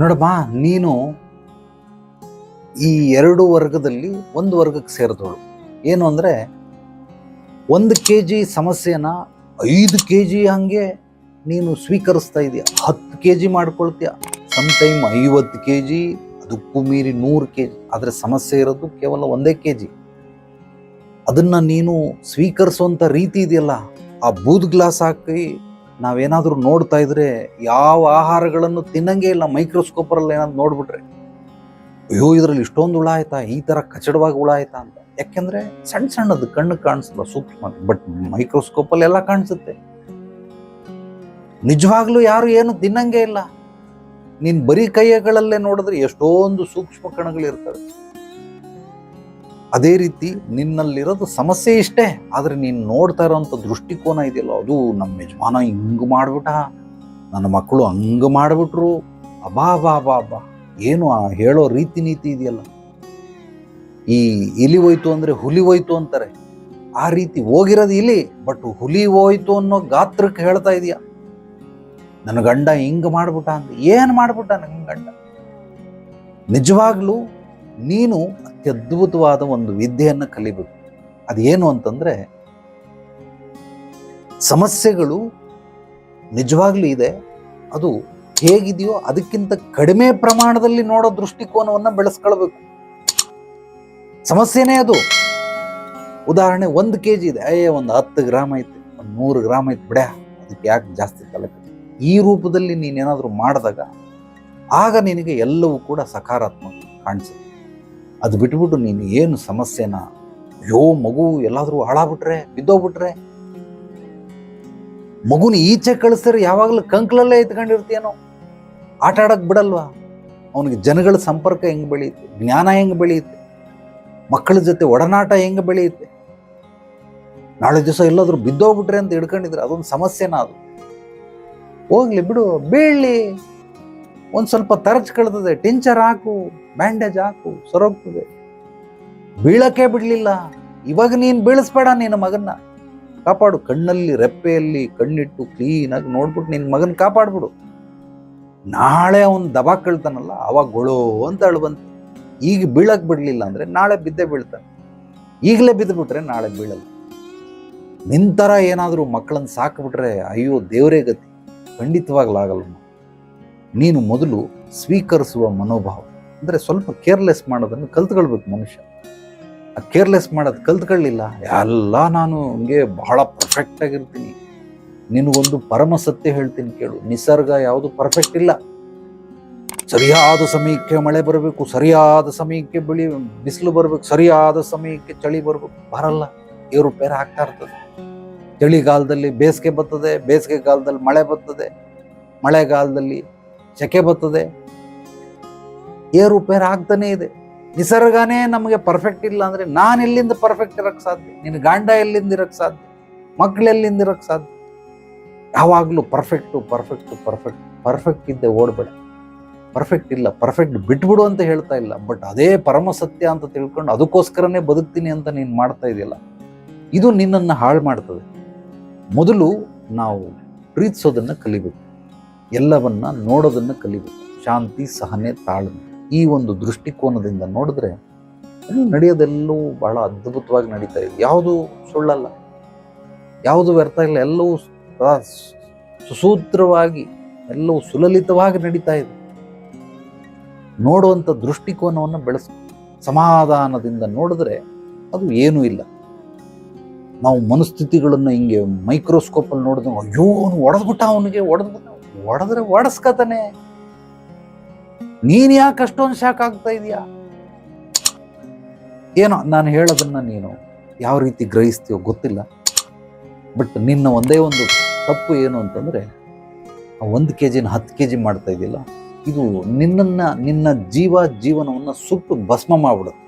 ನೋಡಮ್ಮ ನೀನು ಈ ಎರಡು ವರ್ಗದಲ್ಲಿ ಒಂದು ವರ್ಗಕ್ಕೆ ಸೇರಿದವಳು. ಏನು ಅಂದರೆ, ಒಂದು ಕೆ ಜಿ ಸಮಸ್ಯೆನ ಐದು ಕೆ ಜಿ ಹಂಗೆ ನೀನು ಸ್ವೀಕರಿಸ್ತಾ ಇದೀಯ. ಹತ್ತು ಕೆ ಜಿ ಮಾಡ್ಕೊಳ್ತೀಯ. ಸಮ್ ಟೈಮ್ ಐವತ್ತು ಕೆ ಜಿ ಅದಕ್ಕೂ ಮೀರಿ ನೂರು ಕೆ ಜಿ ಆದರೆ ಸಮಸ್ಯೆ ಇರೋದು ಕೇವಲ ಒಂದೇ ಕೆ ಜಿ ಅದನ್ನು ನೀನು ಸ್ವೀಕರಿಸುವಂಥ ರೀತಿ ಇದೆಯಲ್ಲ, ಆ ಬೂದ್ ಗ್ಲಾಸ್ ಹಾಕಿ ನಾವೇನಾದ್ರೂ ನೋಡ್ತಾ ಇದ್ರೆ ಯಾವ ಆಹಾರಗಳನ್ನು ತಿನ್ನಂಗೆ ಇಲ್ಲ. ಮೈಕ್ರೋಸ್ಕೋಪರಲ್ಲಿ ಏನಾದ್ರು ನೋಡ್ಬಿಟ್ರೆ. ಅಯ್ಯೋ, ಇದರಲ್ಲಿ ಇಷ್ಟೊಂದು ಹುಳ ಆಯ್ತಾ ಈ ತರ ಕಚಡವಾಗಿ ಹುಳ ಆಯ್ತಾ ಅಂತ. ಯಾಕೆಂದ್ರೆ ಸಣ್ಣ ಸಣ್ಣದು ಕಣ್ಣು ಕಾಣಿಸಲ್ಲ ಸೂಕ್ಷ್ಮ ಬಟ್ ಮೈಕ್ರೋಸ್ಕೋಪಲ್ಲಿ ಎಲ್ಲ ಕಾಣಿಸುತ್ತೆ. ನಿಜವಾಗ್ಲೂ ಯಾರು ಏನು ತಿನ್ನಂಗೆ ಇಲ್ಲ. ನೀನ್ ಬರೀ ಕೈಯಗಳಲ್ಲೇ ನೋಡಿದ್ರೆ ಎಷ್ಟೊಂದು ಸೂಕ್ಷ್ಮ ಕಣಗಳಿರ್ತವೆ. ಅದೇ ರೀತಿ ನಿನ್ನಲ್ಲಿರೋದು ಸಮಸ್ಯೆ ಇಷ್ಟೇ, ಆದರೆ ನೀನು ನೋಡ್ತಾ ಇರೋಂಥ ದೃಷ್ಟಿಕೋನ ಇದೆಯಲ್ಲ, ಅದು ನಮ್ಮ ಯಜಮಾನ ಹಿಂಗೆ ಮಾಡ್ಬಿಟ್ಟ. ನನ್ನ ಮಕ್ಕಳು ಹಂಗೆ ಮಾಡ್ಬಿಟ್ರು. ಅಬಾ ಬಾ ಬಾ ಬಾ ಏನು ಆ ಹೇಳೋ ರೀತಿ ನೀತಿ ಇದೆಯಲ್ಲ? ಈ ಇಲಿ ಹೋಯ್ತು ಅಂದರೆ ಹುಲಿ ಹೋಯ್ತು ಅಂತಾರೆ. ಆ ರೀತಿ ಹೋಗಿರೋದು ಇಲಿ, ಬಟ್ ಹುಲಿ ಹೋಯ್ತು ಅನ್ನೋ ಗಾತ್ರಕ್ಕೆ ಹೇಳ್ತಾ ಇದೀಯ. ನನ್ನ ಗಂಡ ಹಿಂಗೆ ಮಾಡ್ಬಿಟ್ಟ ಅಂತ. ಏನು ಮಾಡ್ಬಿಟ್ಟ ನನ್ನ ಗಂಡ? ನಿಜವಾಗ್ಲೂ ನೀನು ಅತ್ಯದ್ಭುತವಾದ ಒಂದು ವಿದ್ಯೆಯನ್ನು ಕಲಿಬೇಕು. ಅದೇನು ಅಂತಂದರೆ, ಸಮಸ್ಯೆಗಳು ನಿಜವಾಗ್ಲೂ ಇದೆ, ಅದು ಹೇಗಿದೆಯೋ ಅದಕ್ಕಿಂತ ಕಡಿಮೆ ಪ್ರಮಾಣದಲ್ಲಿ ನೋಡೋ ದೃಷ್ಟಿಕೋನವನ್ನು ಬೆಳೆಸ್ಕೊಳ್ಬೇಕು. ಸಮಸ್ಯೆನೇ ಅದು. ಉದಾಹರಣೆ, ಒಂದು ಕೆ ಜಿ ಇದೆ. ಅಯ್ಯೋ ಒಂದು ಹತ್ತು ಗ್ರಾಮ್ ಐತೆ, ಒಂದು ನೂರು ಗ್ರಾಮ್ ಐತೆ ಬಿಡ, ಅದಕ್ಕೆ ಯಾಕೆ ಜಾಸ್ತಿ ತಲೆ ಈ ರೂಪದಲ್ಲಿ ನೀನೇನಾದರೂ ಮಾಡಿದಾಗ, ಆಗ ನಿನಗೆ ಎಲ್ಲವೂ ಕೂಡ ಸಕಾರಾತ್ಮಕ ಕಾಣಿಸುತ್ತೆ. ಅದು ಬಿಟ್ಬಿಟ್ಟು ನೀನು ಏನು ಸಮಸ್ಯೆನ? ಅಯ್ಯೋ, ಮಗು ಎಲ್ಲಾದರೂ ಹಾಳಾಗ್ಬಿಟ್ರೆ, ಬಿದ್ದೋಗ್ಬಿಟ್ರೆ? ಮಗುನ ಈಚೆ ಕಳಿಸಿದ್ರೆ ಯಾವಾಗಲೂ ಕಂಕ್ಲಲ್ಲೇ ಎತ್ಕೊಂಡಿರ್ತೀಯನೋ? ಆಟ ಆಡೋಕೆ ಬಿಡಲ್ವಾ? ಅವನಿಗೆ ಜನಗಳ ಸಂಪರ್ಕ ಹೆಂಗ್ ಬೆಳೆಯುತ್ತೆ? ಜ್ಞಾನ ಹೆಂಗೆ ಬೆಳೆಯುತ್ತೆ? ಮಕ್ಕಳ ಜೊತೆ ಒಡನಾಟ ಹೆಂಗೆ ಬೆಳೆಯುತ್ತೆ? ನಾಳೆ ದಿವಸ ಎಲ್ಲಾದರೂ ಬಿದ್ದೋಗ್ಬಿಟ್ರೆ ಅಂತ ಹಿಡ್ಕೊಂಡಿದ್ರೆ ಅದೊಂದು ಸಮಸ್ಯೆನ ಅದು. ಹೋಗ್ಲಿ ಬಿಡು, ಬೀಳ್ಲಿ. ಒಂದ್ ಸ್ವಲ್ಪ ತರಚ್ ಕಳ್ತದೆ. ಟಿಂಚರ್ ಹಾಕು, ಬ್ಯಾಂಡೇಜ್ ಹಾಕು, ಸರೋಗ್ತದೆ. ಬೀಳಕ್ಕೆ ಬಿಡಲಿಲ್ಲ. ಇವಾಗ ನೀನು ಬೀಳಿಸ್ಬೇಡ ನಿನ್ನ ಮಗನ್ನ. ಕಾಪಾಡು. ಕಣ್ಣಲ್ಲಿ, ರೆಪ್ಪೆಯಲ್ಲಿ ಕಣ್ಣಿಟ್ಟು ಕ್ಲೀನಾಗಿ ನೋಡ್ಬಿಟ್ಟು ನಿನ್ನ ಮಗನ ಕಾಪಾಡ್ಬಿಡು. ನಾಳೆ ಅವನ್ ದಬಾಕ್ ಕಳ್ತಾನಲ್ಲ, ಅವಾಗ ಗೊಳೋ ಅಂತ ಅಳು ಬಂತು. ಈಗ ಬೀಳಕ್ ಬಿಡಲಿಲ್ಲ ಅಂದ್ರೆ ನಾಳೆ ಬಿದ್ದೆ ಬೀಳ್ತಾನೆ. ಈಗಲೇ ಬಿದ್ದು ಬಿಟ್ರೆ ನಾಳೆ ಬೀಳಲ್ಲ. ನಿಂತರ ಏನಾದರೂ ಮಕ್ಕಳನ್ನ ಸಾಕ್ಬಿಟ್ರೆ ಅಯ್ಯೋ ದೇವರೇ ಗತಿ. ಖಂಡಿತವಾಗ್ಲಾಗಲ್ಲ ನೀನು ಮೊದಲು ಸ್ವೀಕರಿಸುವ ಮನೋಭಾವ. ಅಂದರೆ ಸ್ವಲ್ಪ ಕೇರ್ಲೆಸ್ ಮಾಡೋದನ್ನು ಕಲ್ತ್ಕೊಳ್ಬೇಕು ಮನುಷ್ಯ. ಆ ಕೇರ್ಲೆಸ್ ಮಾಡೋದು ಕಲ್ತ್ಕೊಳ್ಳಿಲ್ಲ ಎಲ್ಲ ನಾನು ಹಂಗೆ ಬಹಳ ಪರ್ಫೆಕ್ಟ್ ಆಗಿರ್ತೀನಿ. ನಿನಗೊಂದು ಪರಮ ಸತ್ಯ ಹೇಳ್ತೀನಿ ಕೇಳು. ನಿಸರ್ಗ ಯಾವುದು ಪರ್ಫೆಕ್ಟ್ ಇಲ್ಲ. ಸರಿಯಾದ ಸಮಯಕ್ಕೆ ಮಳೆ ಬರಬೇಕು, ಸರಿಯಾದ ಸಮಯಕ್ಕೆ ಬಿಳಿ ಬಿಸಿಲು ಬರಬೇಕು, ಸರಿಯಾದ ಸಮಯಕ್ಕೆ ಚಳಿ ಬರಬೇಕು, ಬರಲ್ಲ. ಏರುಪೇರು ಆಗ್ತಾ ಇರ್ತದೆ. ಚಳಿಗಾಲದಲ್ಲಿ ಬೇಸಿಗೆ ಬರ್ತದೆ, ಬೇಸಿಗೆಗಾಲದಲ್ಲಿ ಮಳೆ ಬರ್ತದೆ. ಮಳೆಗಾಲದಲ್ಲಿ ಸೆಕೆ ಬರ್ತದೆ. ಏರುಪೇರು ಆಗ್ತಾನೆ ಇದೆ. ನಿಸರ್ಗನೇ ನಮಗೆ ಪರ್ಫೆಕ್ಟ್ ಇಲ್ಲ ಅಂದ್ರೆ ನಾನು ಎಲ್ಲಿಂದ ಪರ್ಫೆಕ್ಟ್ ಇರಕ್ ಸಾಧ್ಯ? ನಿನ್ನ ಗಾಂಡ ಎಲ್ಲಿಂದ ಇರಕ್ ಸಾಧ್ಯ? ಮಕ್ಳು ಎಲ್ಲಿಂದ ಇರಕ್ ಸಾಧ್ಯ? ಯಾವಾಗಲೂ ಪರ್ಫೆಕ್ಟು ಪರ್ಫೆಕ್ಟು ಪರ್ಫೆಕ್ಟ್ ಪರ್ಫೆಕ್ಟ್ ಇದ್ದೆ ಓಡ್ಬೇಡ. ಪರ್ಫೆಕ್ಟ್ ಇಲ್ಲ ಪರ್ಫೆಕ್ಟ್ ಬಿಟ್ಬಿಡು ಅಂತ ಹೇಳ್ತಾ ಇಲ್ಲ. ಬಟ್ ಅದೇ ಪರಮ ಸತ್ಯ ಅಂತ ತಿಳ್ಕೊಂಡು ಅದಕ್ಕೋಸ್ಕರನೇ ಬದುಕ್ತೀನಿ ಅಂತ ನೀನು ಮಾಡ್ತಾ ಇದೆಯಲ್ಲ, ಇದು ನಿನ್ನನ್ನು ಹಾಳು ಮಾಡ್ತದೆ. ಮೊದಲು ನಾವು ಪ್ರೀತಿಸೋದನ್ನು ಕಲಿಬೇಕು. ಎಲ್ಲವನ್ನ ನೋಡೋದನ್ನು ಕಲಿಬೇಕು. ಶಾಂತಿ, ಸಹನೆ, ತಾಳ್ಮೆ. ಈ ಒಂದು ದೃಷ್ಟಿಕೋನದಿಂದ ನೋಡಿದ್ರೆ ನಡೆಯೋದೆಲ್ಲವೂ ಬಹಳ ಅದ್ಭುತವಾಗಿ ನಡೀತಾ ಇದೆ. ಯಾವುದು ಸುಳ್ಳಲ್ಲ. ಯಾವುದು ವ್ಯರ್ಥ ಇಲ್ಲ. ಎಲ್ಲವೂ ಸುಸೂತ್ರವಾಗಿ, ಎಲ್ಲವೂ ಸುಲಲಿತವಾಗಿ ನಡೀತಾ ಇದೆ. ನೋಡುವಂಥ ದೃಷ್ಟಿಕೋನವನ್ನು ಬೆಳೆಸ, ಸಮಾಧಾನದಿಂದ ನೋಡಿದ್ರೆ ಅದು ಏನೂ ಇಲ್ಲ. ನಾವು ಮನಸ್ಥಿತಿಗಳನ್ನು ಹಿಂಗೆ ಮೈಕ್ರೋಸ್ಕೋಪಲ್ಲಿ ನೋಡಿದ್ರೆ ಅಯ್ಯೋ, ಅವನು ಒಡೆದ್ಬಿಟ್ಟ, ಅವನಿಗೆ ಒಡೆದ್ಬಿಟ್ಟ. ಒಡೆದ್ರೆ ಒಡಸ್ಕತಾನೆ ನೀನ್ ಯಾಕೆ ಅಷ್ಟೊಂದು ಶಾಕ್ ಆಗ್ತಾ ಇದೀಯಾ? ಏನೋ, ನಾನು ಹೇಳೋದನ್ನ ನೀನು ಯಾವ ರೀತಿ ಗ್ರಹಿಸ್ತೀಯೋ ಗೊತ್ತಿಲ್ಲ. ಬಟ್ ನಿನ್ನ ಒಂದೇ ಒಂದು ತಪ್ಪು ಏನು ಅಂತಂದ್ರೆ ಒಂದು ಕೆ ಜಿನ ಹತ್ತು ಕೆ ಜಿ ಮಾಡ್ತಾ ಇದೆಯಲ್ಲ, ಇದು ನಿನ್ನನ್ನು, ನಿನ್ನ ಜೀವ, ಜೀವನವನ್ನು ಸುಟ್ಟು ಭಸ್ಮ ಮಾಡ್ಬಿಡುತ್ತೆ.